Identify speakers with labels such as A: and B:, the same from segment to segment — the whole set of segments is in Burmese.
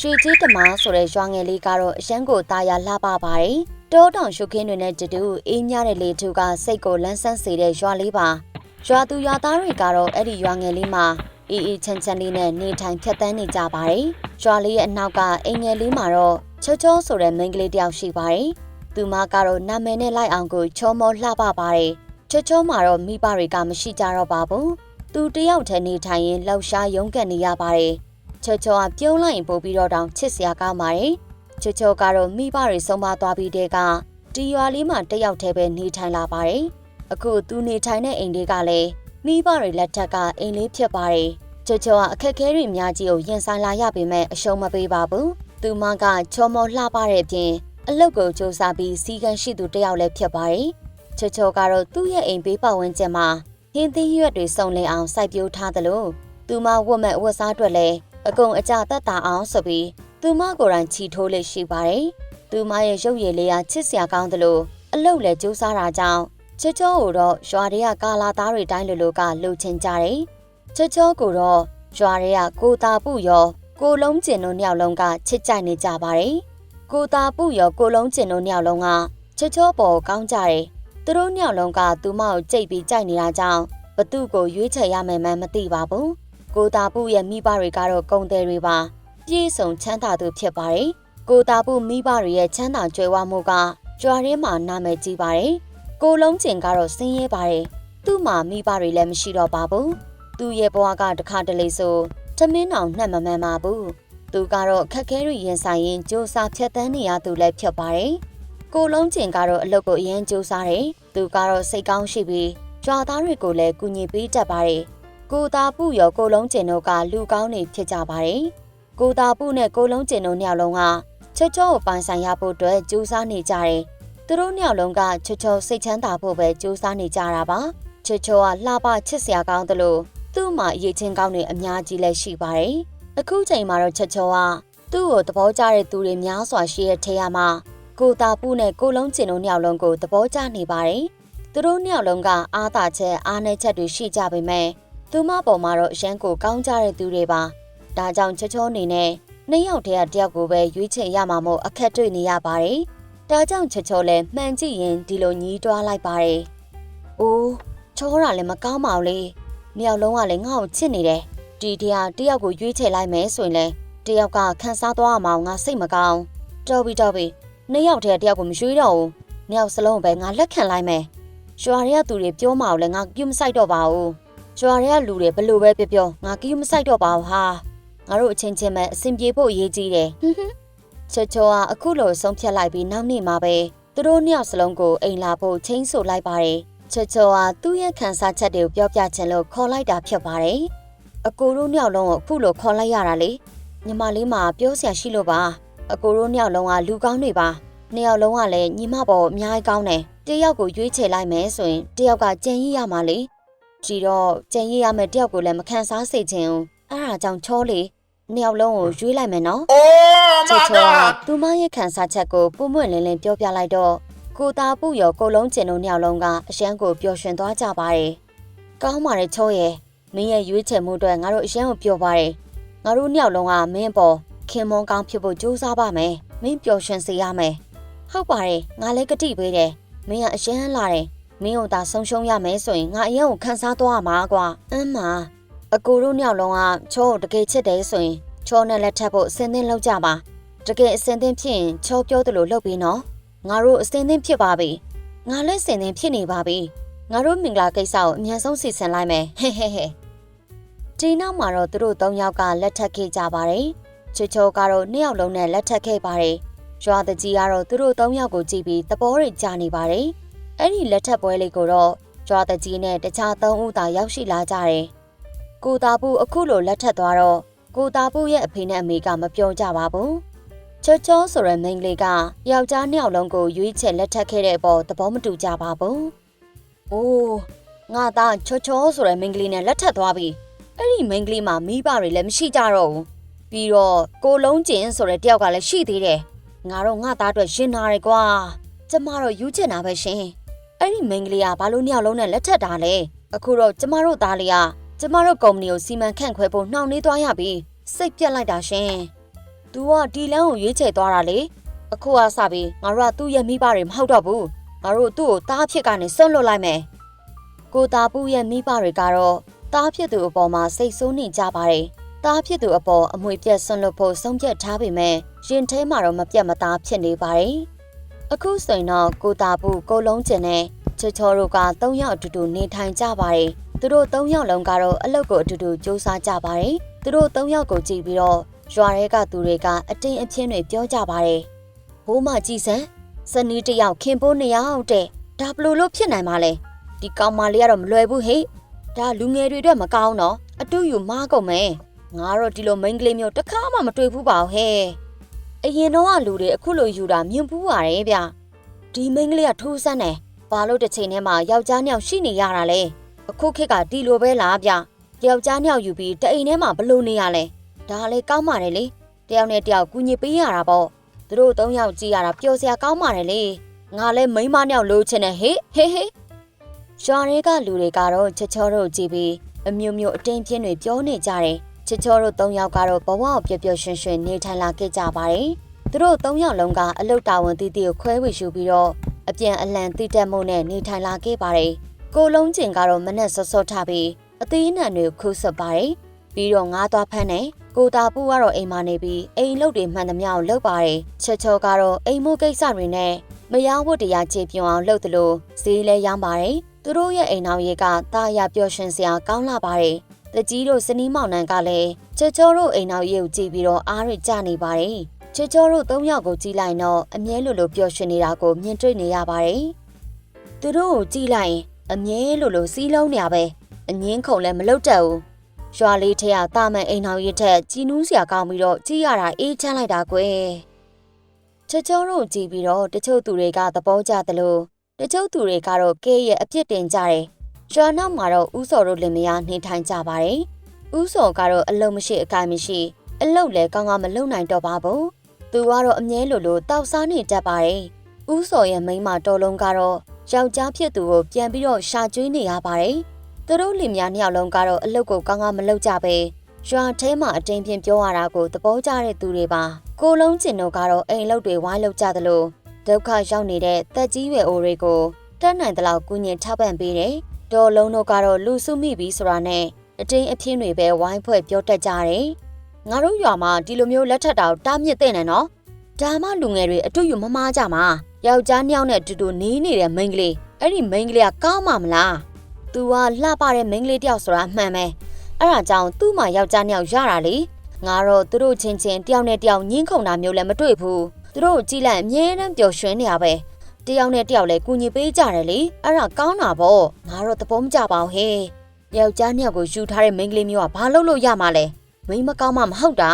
A: ရွှေကြီးတမဆိုတဲ့ရွာငယ်လေးကတော့အရန်ကိုตาရလှပပါတယ်တောတောင်ရှုခင်းတွေနဲ့တတူအေးမြတဲ့လေထုကစိတ်ကိုလန်းဆန်းစေတဲ့ရွာလေးပါရွာသူရွာသားတွေကတော့အဲ့ဒီရွာငယ်လေးမှာအေးအေးချမ်းချမ်းလေးနဲ့နေထိုင်ဖြတ်သန်းနေကြပါတယ်ရွာလေးရဲ့အနောက်ကအိမ်ငယ်လေးမှာတော့ချောချောဆိုတဲ့မိန်းကလေးတစ်ယောက်ရှိပါတယ်သူမကတော့နာမည်နဲ့လိုက်အောင်ကိုချောမောလှပပါတယ်ချောချောမှာတော့မိဘတွေကမရှိကြတော့ပါဘူးသူတယောက်တည်းနေထိုင်ရင်လှောက်ရှားရုန်းကန်နေရပါတယ် ချောချောကပြုံးလိုက်ရင်ပို့ပြီးတော့တောင်ချစ်စရာကောင်းပါတယ်။ချောချောကတော့မိဘတွေဆုံးမသွားပြီးတဲ့ကတီရွာလေးမှာတက်ရောက်သေးပဲနေထိုင်လာပါတယ်။အခုသူနေထိုင်တဲ့အိမ်လေးကလည်းမိဘတွေလက်ထက်ကအိမ်လေးဖြစ်ပါတယ်။ချောချောကအခက်အခဲတွေအများကြီးကိုရင်ဆိုင်လာရပေမဲ့အရှုံးမပေးပါဘူး။သူမကချောမောလှပတဲ့အပြင်အလုပ်ကိုစူးစမ်းပြီးစီကံရှိသူတစ်ယောက်လည်းဖြစ်ပါတယ်။ချောချောကတော့သူ့ရဲ့အိမ်ဘေးပတ်ဝန်းကျင်မှာဟင်းသီးရွက်တွေစုံလင်အောင်စိုက်ပျိုးထားသလိုသူမဝတ်မဲ့ဝတ်စားအတွက်လည်း အကုန်အကြတက်တာအောင်ဆိုပြီးသူမကိုယ်တိုင်ချီထိုးလေးရှိပါတယ်။သူမရဲ့ရုပ်ရည်လေးကချစ်စရာကောင်းသလိုအလုတ်လည်းကြိုးစားတာကြောင့်ချစ်ချောကိုတော့ရွာတွေကကာလာသားတွေတိုင်းလိုလိုကလှုပ်ချင်ကြတယ်။ချစ်ချောကိုတော့ရွာတွေကကိုတာပုရောကိုလုံးကျင်တို့နှစ်ယောက်လုံးကချစ်ကြိုက်နေကြပါတယ်။ကိုတာပုရောကိုလုံးကျင်တို့နှစ်ယောက်လုံးကချစ်ချောပေါ်ကောင်းကြတယ်။သူတို့နှစ်ယောက်လုံးကသူမကိုကြိတ်ပြီးကြိုက်နေတာကြောင့်ဘသူ့ကိုရွေးချယ်ရမယ်မှန်းမသိပါဘူး။ ကိုတာပုရဲ့မိဘတွေကတော့ကုံတယ်တွေပါပြည့်စုံချမ်းသာသူဖြစ်ပါတယ်။ကိုတာပုမိဘတွေရဲ့ချမ်းသာကြွယ်ဝမှုကကြွားရင်းမှာနာမည်ကြီးပါတယ်။ကိုလုံးကျင်ကတော့ဆင်းရဲပါတယ်။သူ့မှာမိဘတွေလည်းမရှိတော့ပါဘူး။သူ့ရဲ့ဘဝကတခါတလေဆိုထမင်းအောင်နှက်မမှန်ပါဘူး။သူကတော့ခက်ခဲတွေရင်ဆိုင်ရင်စူးစမ်းဖြတ်တန်းနေရသူလည်းဖြစ်ပါတယ်။ကိုလုံးကျင်ကတော့အလုပ်ကိုအရင်စူးစမ်းတယ်။သူကတော့စိတ်ကောင်းရှိပြီးကြွားသားတွေကိုလည်းကူညီပေးတတ်ပါတယ်။ ကိုတာပုရောကိုလုံးကျင်တို့ကလူကောင်းနေဖြစ်ကြပါတယ်။ကိုတာပုနဲ့ကိုလုံးကျင်တို့နှစ်ယောက်လုံးကချောချောကိုပိုင်ဆိုင်ရဖို့အတွက်ကြိုးစားနေကြတယ်။သူတို့နှစ်ယောက်လုံးကချောချောစိတ်ချမ်းသာဖို့ပဲကြိုးစားနေကြတာပါ။ချောချောကလှပချစ်စရာကောင်းသလိုသူ့မှာအရေးချင်းကောင်းတွေအများကြီးလည်းရှိပါတယ်။အခုချိန်မှာတော့ချောချောကသူ့ကိုသဘောကျတဲ့သူတွေများစွာရှိတဲ့ထဲရမှာကိုတာပုနဲ့ကိုလုံးကျင်တို့နှစ်ယောက်လုံးကိုသဘောကျနေပါတယ်။သူတို့နှစ်ယောက်လုံးကအားသာချက်အားနည်းချက်တွေရှိကြပေမဲ့ သူမပေါ်မှာတော့အရန်ကိုကောင်းကြတဲ့သူတွေပါ။ဒါကြောင့်ချောချောအနေနဲ့နှစ်ယောက်တည်းကတယောက်ကိုပဲရွေးချယ်ရမှာမို့အခက်တွေ့နေရပါတယ်။ဒါကြောင့်ချောချောလည်းမှန်ကြည့်ရင်ဒီလိုညီးတွားလိုက်ပါတယ်။အိုးချောတာလည်းမကောင်းပါဘူးလေ။နှစ်ယောက်လုံးကလည်းငါ့ကိုချစ်နေတယ်။ဒီတရားတယောက်ကိုရွေးချယ်လိုက်မယ်ဆိုရင်လည်းတယောက်ကခန်းစားသွားအောင်ငါစိတ်မကောင်း။တော်ပြီတော်ပြီ။နှစ်ယောက်တည်းကတယောက်ကိုမရွေးတော့ဘူး။နှစ်ယောက်စလုံးပဲငါလက်ခံလိုက်မယ်။ရွာတွေကသူတွေပြောမအောင်လည်းငါပြုမဆိုင်တော့ပါဘူး။ ကျွာတွေကလူတွေဘလို့ပဲပြောပြောငါကီးမဆိုင်တော့ပါဘူးဟာငါတို့အချင်းချင်းပဲအဆင်ပြေဖို့အရေးကြီးတယ်ဟွန်းဟွန်းချောချောကအခုလိုဆုံးဖြတ်လိုက်ပြီးနောက်နေ့မှာပဲသူတို့နှစ်ယောက်စလုံးကိုအိမ်လာဖို့ချင်းဆိုလိုက်ပါတယ်ချောချောကသူ့ရဲ့ခံစားချက်တွေကိုပြောပြချင်လို့ခေါ်လိုက်တာဖြစ်ပါတယ်အကိုတို့နှစ်ယောက်လုံးကိုအခုလိုခေါ်လိုက်ရတာလေညီမလေးမှာပြောစရာရှိလို့ပါအကိုတို့နှစ်ယောက်လုံးကလူကောင်းတွေပါနှစ်ယောက်လုံးကလည်းညီမပေါ်အများကြီးကောင်းတယ်တယောက်ကိုရွေးချယ်လိုက်မယ်ဆိုရင်တယောက်ကကြံရည်ရမှာလေ ကြည်တော့ကြံရည်ရမယ့်တယောက်ကိုလည်းမခံစားစေချင်ဘူးအဲ့ဒါကြောင့်ချောလေနှစ်ယောက်လုံးကိုရွေးလိုက်မယ်နော်
B: Oh
A: ချေ
B: my
A: ချောက
B: god!
A: သူမရဲ့ခံစားချက်ကိုပုံမှန်လင်းလင်းပြောပြလိုက်တော့ကိုသားပုရောကိုလုံးကျင်တို့နှစ်ယောက်လုံးကအရှမ်းကိုပျော်ရွှင်သွားကြပါတယ်ကောင်းပါတယ်ချောရဲ့မင်းရဲ့ရွေးချယ်မှုအတွက်ငါတို့အရှမ်းကိုပျော်ပါတယ်ငါတို့နှစ်ယောက်လုံးကမင်းပေါ်ခင်မွန်ကောင်းဖြစ်ဖို့ကြိုးစားပါမယ်မင်းပျော်ရွှင်စေရမယ်ဟုတ်ပါတယ်ငါလည်းကတိပေးတယ်မင်းကအရှမ်းလာတယ် မင်းတို့သာဆုံးရှုံးရမယ်ဆိုရင်ငါအရင်ကိုခန်းစားသွားမှာကွာအမ်းမအကိုတို့နှစ်ယောက်လုံးကချောကိုတကယ်ချစ်တယ်ဆိုရင်ချောနဲ့လက်ထပ်ဖို့အစင်းသင်းလောက်ကြပါတကယ်အစင်းသင်းဖြစ်ရင်ချောပြောသလိုလုပ်ပြီးနော်ငါတို့အစင်းသင်းဖြစ်ပါပြီငါလည်းအစင်းသင်းဖြစ်နေပါပြီငါတို့မင်္ဂလာကိစ္စကိုအမြန်ဆုံးစီစဉ်လိုက်မယ်ဟဲဟဲဟဲဒီနောက်မှာတော့သူတို့သုံးယောက်ကလက်ထပ်ခဲ့ကြပါတယ်ချေချောကတော့နှစ်ယောက်လုံးနဲ့လက်ထပ်ခဲ့ပါတယ်ရွာတကြီးကတော့သူတို့သုံးယောက်ကိုကြည့်ပြီးသဘောတွေကြာနေပါတယ် အဲ့ဒီလက်ထပ်ပွဲလေးကိုတော့ကြွားတကြီးနဲ့တခြားသုံးဦးသာရောက်ရှိလာကြတယ်။ကိုတာပူအခုလိုလက်ထပ်သွားတော့ကိုတာပူရဲ့အဖေနဲ့အမေကမပြောကြပါဘူး။ချောချောဆိုတဲ့မိန်းကလေးကယောက်ျားနှစ်ယောက်လုံးကိုရွေးချယ်လက်ထပ်ခဲ့တဲ့အပေါ်သဘောမတူကြပါဘူး။အိုးငါသားချောချောဆိုတဲ့မိန်းကလေးနဲ့လက်ထပ်သွားပြီ။အဲ့ဒီမိန်းကလေးမှာမိဘတွေလည်းမရှိကြတော့ဘူး။ပြီးတော့ကိုလုံးကျင်ဆိုတဲ့တယောက်ကလည်းရှိသေးတယ်။ငါတော့ငါသားအတွက်ရင်နာတယ်ကွာ။ကျမတော့ယူချင်တာပဲရှင်။ အဲ့ဒီမိန်းကလေးကဘာလို့နှစ်ယောက်လုံးနဲ့လက်ထပ်တာလဲအခုတော့ကျမတို့သားလေးကကျမတို့ကုမ္ပဏီကိုစီမံခန့်ခွဲဖို့နှောင့်နှေးသွားရပြီစိတ်ပြက်လိုက်တာရှင်။ "तू ကဒီလန်းကိုရွေးချယ်သွားတာလေ။အခုကစပြီးငါတို့ကသူ့ရဲ့မိဘတွေမဟုတ်တော့ဘူး။ငါတို့သူ့ကိုတားဖြစ်ကနေဆွန့်လွတ်လိုက်မယ်။ကိုတာပူရဲ့မိဘတွေကတော့တားဖြစ်သူအပေါ်မှာစိတ်ဆိုးနေကြပါတယ်။တားဖြစ်သူအပေါ်အမွေပြက်ဆွန့်လွတ်ဖို့ဆုံးဖြတ်ထားပေမဲ့ရင်ထဲမှာတော့မပြတ်မသားဖြစ်နေပါတယ်။အခုဆိုရင်တော့ကိုတာပူကိုလုံးကျင်နဲ့ ချေချောတို့က၃ယောက်အတူတူနေထိုင်ကြပါတယ်။သူတို့၃ယောက်လုံးကတော့အလုပ်ကိုအတူတူစူးစမ်းကြပါတယ်။သူတို့၃ယောက်ကိုကြည့်ပြီးတော့ရွာထဲကသူတွေကအတင်းအဖျင်းတွေပြောကြပါတယ်။ဘိုးမကြည့်စမ်းစနီးတယောက်ခင်ပိုးနေရောက်တဲ့ဒါဘလို့လို့ဖြစ်နိုင်ပါလဲ။ဒီကောင်မလေးကတော့မလွယ်ဘူးဟဲ့။ဒါလူငယ်တွေအတွက်မကောင်းတော့အတူယူမားကုန်မယ်။ငါတော့ဒီလိုမိန်းကလေးမျိုးတစ်ခါမှမတွေ့ဘူးပါဘူးဟဲ့။အရင်တော့ကလူတွေအခုလိုယူတာမြင်ဘူးပါရဲ့ဗျ။ဒီမိန်းကလေးကထိုးဆန်းတယ်။ ဘာလို့တစ်ချိန်ထဲမှာယောက်ျားနှစ်ယောက်ရှိနေရတာလဲ။အခုခေတ်ကဒီလိုပဲလားဗျ။ယောက်ျားနှစ်ယောက်ယူပြီးတအိမ်ထဲမှာဘလို့နေရလဲ။ဒါလည်းကောင်းပါတယ်လေ။တယောက်နဲ့တယောက်ကူညီပေးရတာပေါ့။သူတို့သုံးယောက်ကြည့်ရတာပျော်စရာကောင်းပါတယ်လေ။ငါလည်းမိန်းမနှစ်ယောက်လိုချင်တယ်ဟေးဟေးဟေး။ရွာတွေကလူတွေကတော့ချေချောတို့ကြည့်ပြီးအမျိုးမျိုးအတင်းပြင်းတွေပြောနေကြတယ်။ချေချောတို့သုံးယောက်ကတော့ဘဝကိုပျော်ပျော်ရွှင်ရွှင်နေထိုင်လာခဲ့ကြပါတယ်။သူတို့သုံးယောက်လုံးကအလုတ်တာဝန်တီးတီးကိုခွဲဝေရှုပြီးတော့ အပြန်အလှန်တိတက်မှုနဲ့နေထိုင်လာခဲ့ပါတယ်။ကိုလုံးကျင်ကတော့မနဲ့စောစောထပြီးအသေးအနှံတွေကိုခူးဆွတ်ပါတယ်။ပြီးတော့ငားသွားဖမ်းတယ်။ကိုတာပူကတော့အိမ်မှာနေပြီးအိမ်လုတ်တွေမှန်သမျှကိုလုပ်ပါတယ်။ချက်ချောကတော့အိမ်မိုးကိစ္စတွေနဲ့မယားဝတ်တရားခြေပြုံအောင်လုပ်သလိုဈေးလဲရောင်းပါတယ်။သူတို့ရဲ့အိမ်နောက်ရေကတာယာပျော်ရွှင်စရာကောင်းလာပါတယ်။တကြီးတို့စနီးမောင်နှံကလည်းချက်ချောတို့အိမ်နောက်ရေကိုကြည့်ပြီးတော့အားရကြနေပါတယ်။ ချေချောတို့သုံးယောက်ကိုကြည့်လိုက်တော့အမြဲလိုလိုပျော်ရွှင်နေတာကိုမြင်တွေ့နေရပါတယ်။သူတို့ကိုကြည့်လိုက်ရင်အမြဲလိုလိုစီးလုံးနေရပဲအငင်းခုန်လည်းမလုပ်တတ်ဘူး။ရွာလေးထဲကတာမန်အိမ်နောက်ရေထက်ကြီးနူးစရာကောင်းပြီးတော့ကြည့်ရတာအေးချမ်းလိုက်တာကွယ်။ချေချောတို့ကြည့်ပြီးတော့တချို့သူတွေကသဘောကျသလိုတချို့သူတွေကတော့ကဲရဲ့အပြစ်တင်ကြတယ်။ရွာနောက်မှာတော့ဥစော်တို့လင်မယားနေထိုင်ကြပါတယ်။ဥစော်ကတော့အလုံးမရှိအကိုင်မရှိအလုတ်လည်းကောင်းကောင်းမလုံနိုင်တော့ပါဘူး။ သူကတော့အမြဲလိုလိုတောက်စားနေတတ်ပါတယ်။ဥစော်ရဲ့မိန်းမတော်လုံးကတော့ယောက်ျားဖြစ်သူကိုပြန်ပြီးတော့ရှာကျွေးနေရပါတယ်။သူတို့လင်မယားနှစ်ယောက်လုံးကတော့အလုတ်ကိုကောင်းကောင်းမလုပ်ကြပဲရွာထဲမှာအတင်းပြင်းပြောရတာကိုသဘောကျတဲ့သူတွေပါ။ကိုလုံးကျင်တို့ကတော့အိမ်လုတ်တွေဝိုင်းလုတ်ကြသလိုဒုက္ခရောက်နေတဲ့တက်ကြီးရွယ်အိုတွေကိုတက်နိုင်သလောက်ကုညင်ထောက်ပံ့ပေးတယ်။ဒေါ်လုံးတို့ကတော့လူစုမိပြီဆိုတာနဲ့အတင်းအဖျင်းတွေပဲဝိုင်းဖွဲ့ပြောတတ်ကြတယ်။ ငါတို့ရွာမှာဒီလိုမျိုးလက်ထက်တာကိုတားမြစ်တဲ့နဲ့နော်။ဒါမှလူငယ်တွေအတူယူမမားကြမှာ။ယောက်ျားနှစ်ယောက်နဲ့အတူတူနေနေတဲ့မိန်းကလေးအဲ့ဒီမိန်းကလေးကကောင်းမှမလား။ "तू ကလှပတဲ့မိန်းကလေးတယောက်ဆိုတာအမှန်ပဲ။အဲ့ဒါကြောင့်သူ့မှာယောက်ျားနှစ်ယောက်ရတာလေ။ငါတော့သူတို့ချင်းချင်းတယောက်နဲ့တယောက်ညှင်းခုန်တာမျိုးလည်းမတွေ့ဘူး။သူတို့ကြည့်လိုက်အမြဲတမ်းပျော်ရွှင်နေရပဲ။တယောက်နဲ့တယောက်လည်းကူညီပေးကြတယ်လေ။အဲ့ဒါကောင်းတာပေါ့။ငါတော့သဘောမကျပါဘူးဟဲ့။ယောက်ျားနှစ်ယောက်ကိုယူထားတဲ့မိန်းကလေးမျိုးကဘာလုပ်လို့ရမှာလဲ။ မိန်းမကောင်းမှမဟုတ်တာ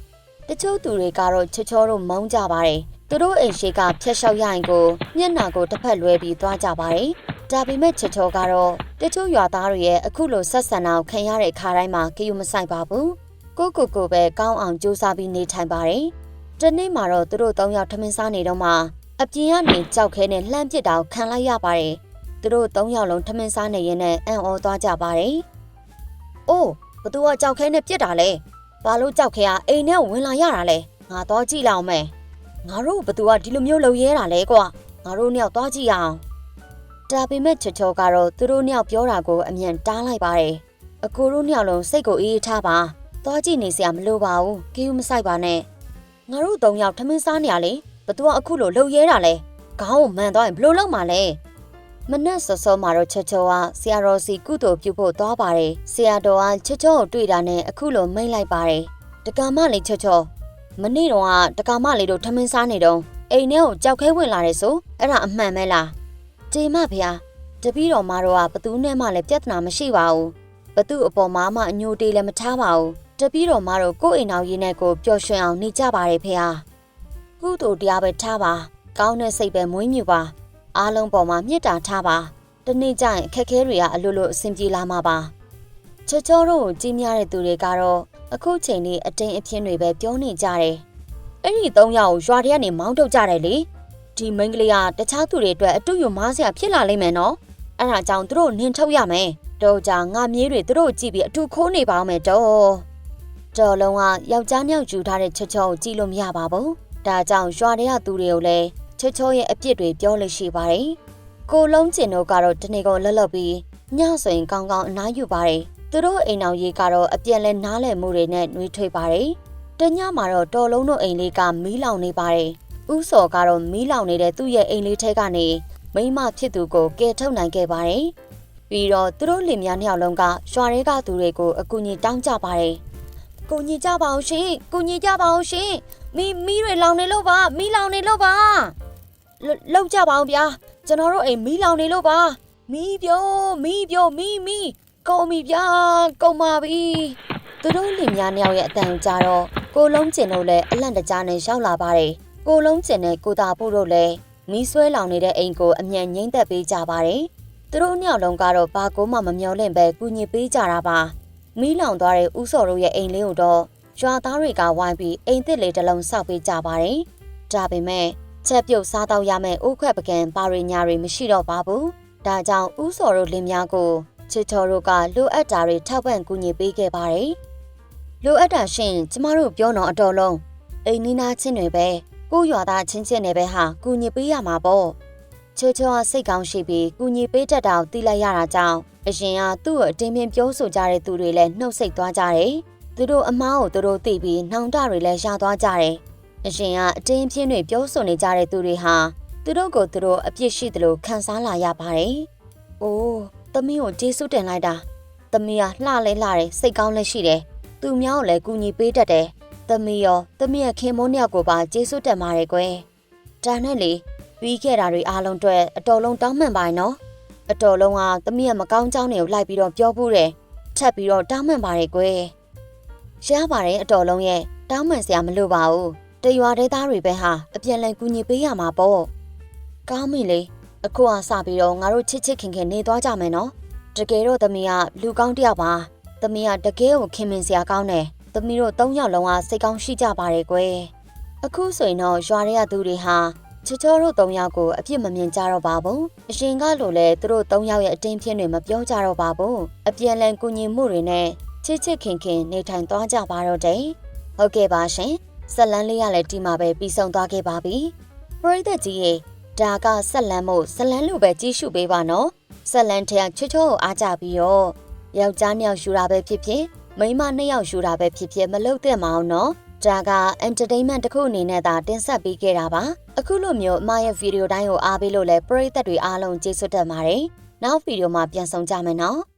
A: ။တချို့သူတွေကတော့ချေချောတို့မုန်းကြပါတယ်။သူတို့အိမ်ရှိကဖျက်လျှောက်ရရင်ကိုမျက်နှာကိုတစ်ဖက်လွဲပြီးသွားကြပါတယ်။ဒါပေမဲ့ချေချောကတော့တချို့ရွာသားတွေရဲ့အခုလိုဆက်ဆံတာကိုခံရတဲ့အခါတိုင်းမှာကြည့်မဆိုင်ပါဘူး။ကိုကိုကိုပဲကောင်းအောင်ကြိုးစားပြီးနေထိုင်ပါတယ်။တနေ့မှာတော့သူတို့သုံးယောက်ထမင်းစားနေတော့မှအပြင်ကနေကြောက်ခဲနဲ့လှမ်းပစ်တာကိုခံလိုက်ရပါတယ်။သူတို့သုံးယောက်လုံးထမင်းစားနေရင်နဲ့အံ့ဩသွားကြပါတယ်။အိုး ဘသူကကြောက်ခဲနဲ့ပြစ်တာလဲ။ဘာလို့ကြောက်ခဲကအိမ်ထဲဝင်လာရတာလဲ။ငါတော့ကြည့်လောက်မယ်။ငါတို့ဘသူကဒီလိုမျိုးလုပ်ရဲတာလဲကွာ။ငါတို့နှစ်ယောက်သွားကြည့်အောင်။ဒါပေမဲ့ချေချောကတော့သူတို့နှစ်ယောက်ပြောတာကိုအမြန်တားလိုက်ပါတယ်။အကိုတို့နှစ်ယောက်လုံးစိတ်ကိုအေးအေးထားပါ။သွားကြည့်နေစရာမလိုပါဘူး။ကီးဦးမဆိုင်ပါနဲ့။ငါတို့သုံးယောက်ထမင်းစားနေရလေ။ဘသူကအခုလိုလှုပ်ရဲတာလဲ။ခေါင်းကိုမှန်သွားရင်ဘလို့လောက်မှာလဲ။ မနက်စောစောမှာတော့ချေချောကဆရာတော်စီကုသိုလ်ပြုဖို့သွားပါတယ်။ဆရာတော်ကချေချောကိုတွေ့တာနဲ့အခုလိုမိတ်လိုက်ပါတယ်။တက္ကမလေးချေချောမနေ့တော့ကတက္ကမလေးတို့ထမင်းစားနေတော့အိမ်ထဲကိုကြောက်ခဲဝင်လာတယ်ဆိုအဲ့ဒါအမှန်ပဲလား။တေမဖေ။တပည့်တော်မတော်ကဘသူနဲ့မှလည်းပြဿနာမရှိပါဘူး။ဘသူအပေါ်မှာမှအညိုတေးလည်းမထားပါဘူး။တပည့်တော်မတော်ကိုယ့်အိမ်အောင်ရင်းနဲ့ကိုပျော်ရွှင်အောင်နေကြပါတယ်ဖေ။ကုသိုလ်တရားပဲထားပါ။ကောင်းတဲ့စိတ်ပဲမွေးမြူပါ။ အားလုံးပေါ်မှာမေတ္တာထားပါ။တနေ့ကျရင်အခက်အခဲတွေကအလိုလိုအဆင်ပြေလာမှာပါ။ချေချောတို့ကိုကြီးများတဲ့သူတွေကတော့အခုချိန်လေးအတိန်အပြင်းတွေပဲပြောနေကြတယ်။အဲ့ဒီသုံးယောက်ကိုရွာထဲကနေမောင်းထုတ်ကြတယ်လေ။ဒီမိန်းကလေးကတခြားသူတွေအတွက်အတူယူမားစရာဖြစ်လာလိမ့်မယ်နော်။အဲ့ဒါကြောင့်သူတို့နင်ထုတ်ရမယ်။တော့ကြာငါမြေးတွေသူတို့ကြည့်ပြီးအတူခိုးနေပါအောင်မယ်တော့တော်လုံးကယောက်ျားမြောက်ယူထားတဲ့ချောချောကိုကြည့်လို့မရပါဘူးဒါကြောင့်ရွာတွေကသူတွေကိုလည်း ချေချောရဲ့အပြစ်တွေပြောလို့ရှိပါတယ်ကိုလုံးကျင်တို့ကတော့တနေ့ကုန်လှက်လှက်ပြီးညဆိုရင်ကောင်းကောင်းအနားယူပါတယ်သူတို့အိမ်အောင်ရေးကတော့အပြက်လဲနားလည်မှုတွေနဲ့နှွေးထွေးပါတယ်တညမှာတော့တော်လုံးတို့အိမ်လေးကမီးလောင်နေပါတယ်ဥစော်ကတော့မီးလောင်နေတဲ့သူ့ရဲ့အိမ်လေးထဲကနေမိမဖြစ်သူကိုကယ်ထုတ်နိုင်ခဲ့ပါတယ်ပြီးတော့သူတို့လင်မယားနှစ်ယောက်လုံးကရွာတွေကသူတွေကိုအကူအညီတောင်းကြပါတယ်ကိုညီကြပါအောင်ရှင်ကိုညီကြပါအောင်ရှင်မီးမီးတွေလောင်နေလို့ပါမီးလောင်နေလို့ပါ လောက်ကြပါအောင်ဗျာကျွန်တော်တို့အိမ်မီးလောင်နေလို့ပါမီးပြိုမီးပြိုမီးမီးကုန်ပြီဗျာကုန်ပါပြီသူတို့လင်မယားနှစ်ယောက်ရဲ့အတန်ကြတော့ကိုလုံးကျင်တို့လည်းအလန့်တကြားနဲ့ရောက်လာပါတယ်ကိုလုံးကျင်နဲ့ကိုတာဖို့တို့လည်းမီးဆွဲလောင်နေတဲ့အိမ်ကိုအမြန်ငိမ့်သက်ပေးကြပါတယ်သူတို့ညောင်လုံးကတော့ဘာကိုမှမမျောလင့်ပဲကူညီပေးကြတာပါမီးလောင်သွားတဲ့ဥစော်တို့ရဲ့အိမ်လေးကိုတော့ရွာသားတွေကဝိုင်းပြီးအိမ်သစ်လေးတစ်လုံးစောက်ပေးကြပါတယ်ဒါပေမဲ့ ချက်ပြုတ်စားတော့ရမယ့်ဥခွက်ပကံပါရိညာတွေမရှိတော့ပါဘူးဒါကြောင့်ဥစော်တို့လင်များကိုချစ်တော်တို့ကလိုအပ်တာတွေထောက်ပံ့ကူညီပေးခဲ့ပါတယ်လိုအပ်တာရှင်ကျမတို့ပြောတော့အတော်လုံးအိမ်နီးနားချင်းတွေပဲကိုရွာသားချင်းချင်းတွေပဲဟာကူညီပေးရမှာပေါ့ချေချောကစိတ်ကောင်းရှိပြီးကူညီပေးတတ်တာကိုသိလိုက်ရတာကြောင့်အရင်ကသူ့ကိုအတင်းပြင်းပြောဆိုကြတဲ့သူတွေလည်းနှုတ်ဆက်သွားကြတယ်သူတို့အမားကိုသူတို့သိပြီးနှောင်တတွေလည်းရသွားကြတယ် အရင်ကအတင်းပြင်းတွေပြောဆိုနေကြတဲ့သူတွေဟာသူတို့ကိုသူတို့အပြစ်ရှိတယ်လို့ခံစားလာရပါတယ်။အိုးသမီးကိုကျေးဇူးတင်လိုက်တာ။သမီးကလှလဲလှတယ်စိတ်ကောင်းလည်းရှိတယ်။သူများကိုလည်းကူညီပေးတတ်တယ်။သမီးရောသမီးရဲ့ခင်မိုးနှစ်ယောက်ကိုပါကျေးဇူးတင်ပါတယ်ကွယ်။ဒါနဲ့လေပြီးခဲ့တာတွေအားလုံးအတွက်အတော်လုံးတောင်းမှန်ပါနော်။အတော်လုံးကသမီးရဲ့မကောင်းကြောင်းတွေကိုလိုက်ပြီးတော့ပြောဖို့တယ်။ထပ်ပြီးတော့တောင်းမှန်ပါတယ်ကွယ်။ရပါတယ်အတော်လုံးရဲ့တောင်းမှန်စရာမလိုပါဘူး။ တရွာဒေသတွေပဲဟာအပြန်လည်ကူညီပေးရမှာပေါ့။ကောင်းပြီလေ။အခုအစပြီးတော့ငါတို့ချစ်ချစ်ခင်ခင်နေသွားကြမယ်နော်။တကယ်တော့သမီးကလူကောင်းတစ်ယောက်ပါ။သမီးကတကယ်ကိုခင်မင်စရာကောင်းတယ်။သမီးတို့၃ယောက်လုံးကစိတ်ကောင်းရှိကြပါတယ်ကွယ်။အခုဆိုရင်တော့ရွာတွေကသူတွေဟာချစ်ချောတို့၃ယောက်ကိုအပြစ်မမြင်ကြတော့ပါဘူး။အရှင်ကလိုလဲသူတို့၃ယောက်ရဲ့အတင်းပြင်းတွေမပြောကြတော့ပါဘူး။အပြန်လည်ကူညီမှုတွေနဲ့ချစ်ချစ်ခင်ခင်နေထိုင်သွားကြပါတော့တယ်။ဟုတ်ကဲ့ပါရှင်။ ဇက်လန်းလေးကလည်းဒီမှာပဲပြီးဆုံးသွားခဲ့ပါပြီ။ပရိသတ်ကြီးရေဒါကဆက်လန်းမို့ဇက်လန်းလိုပဲကြီးစုပေးပါနော်။ဇက်လန်းထက်ချွတ်ချောကိုအားကြပြီးတော့ယောက်ျားနှစ်ယောက်ယူတာပဲဖြစ်ဖြစ်မိန်းမနှစ်ယောက်ယူတာပဲဖြစ်ဖြစ်မလုပ်သင့်ပါဘူးနော်။ဒါက entertainment တစ်ခုအနေနဲ့သာတင်ဆက်ပေးခဲ့တာပါ။အခုလိုမျိုးအမရဲ့ဗီဒီယိုတိုင်းကိုအားပေးလို့လဲပရိသတ်တွေအားလုံးကျေးဇူးတင်ပါတယ်။နောက်ဗီဒီယိုမှာပြန်ဆောင်ကြမယ်နော်။